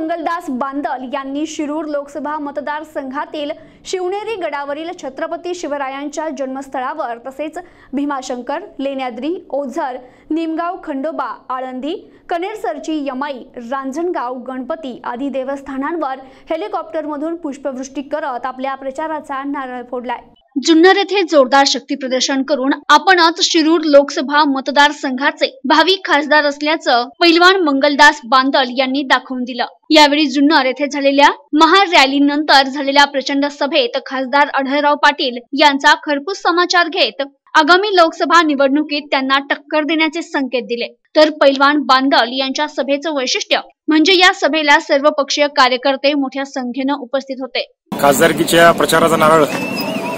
मंगलदास बांदल यांनी शिरूर लोकसभा मतदारसंघातील शिवनेरी गडावरील छत्रपती शिवरायांच्या जन्मस्थळावर तसेच भीमाशंकर लेण्याद्री ओझर निमगाव खंडोबा आळंदी कनेरसरची यमाई रांजणगाव गणपती आदी देवस्थानांवर हेलिकॉप्टरमधून पुष्पवृष्टी करत आपल्या प्रचाराचा नारळ फोडलाय. जुन्नर येथे जोरदार शक्ती प्रदर्शन करून आपणच शिरूर लोकसभा मतदारसंघाचे भावी खासदार असल्याचं पैलवान मंगलदास बांदल यांनी दाखवून दिलं. यावेळी जुन्नर येथे झालेल्या महार रॅलीनंतर झालेल्या प्रचंड सभेत खासदार अढळराव पाटील यांचा खरपूस समाचार घेत आगामी लोकसभा निवडणुकीत त्यांना टक्कर देण्याचे संकेत दिले. तर पैलवान बांदल यांच्या सभेचं वैशिष्ट्य म्हणजे या सभेला सर्वपक्षीय कार्यकर्ते मोठ्या संख्येनं उपस्थित होते. खासदारकीच्या प्रचाराचा नारळ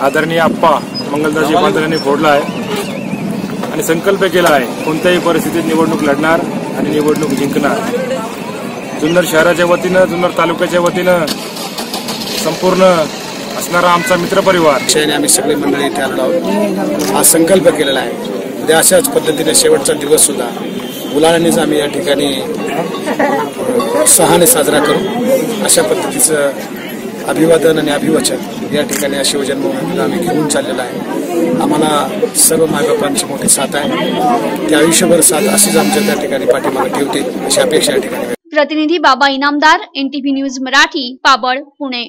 आदरणीय आप्पा मंगलदासजी बांधल यांनी फोडला आहे आणि संकल्प केला आहे कोणत्याही परिस्थितीत निवडणूक लढणार आणि निवडणूक जिंकणार. जुन्नर शहराच्या वतीनं जुन्नर तालुक्याच्या वतीनं संपूर्ण असणारा आमचा मित्रपरिवार. आम्ही सगळी मंडळी इथे आलो आहोत. हा संकल्प केलेला आहे. उद्या अशाच पद्धतीने शेवटचा दिवस सुद्धा. मुलांनीच आम्ही या ठिकाणी सहाने साजरा करू. अशा पद्धतीचं अभिवादन आणि अभिवचन या ठिकाणी या शिवजन्मभूमीला आम्ही घेऊन चाललेलं आहे. आम्हाला सर्व मायबापांची मोठी साथ आहे. त्या आयुष्यभर साथ अशीच आमच्या त्या ठिकाणी पाठीमागे ठेवतील अशी अपेक्षा या ठिकाणी प्रतिनिधी बाबा इनामदार एनटीव्ही न्यूज मराठी पाबळ पुणे.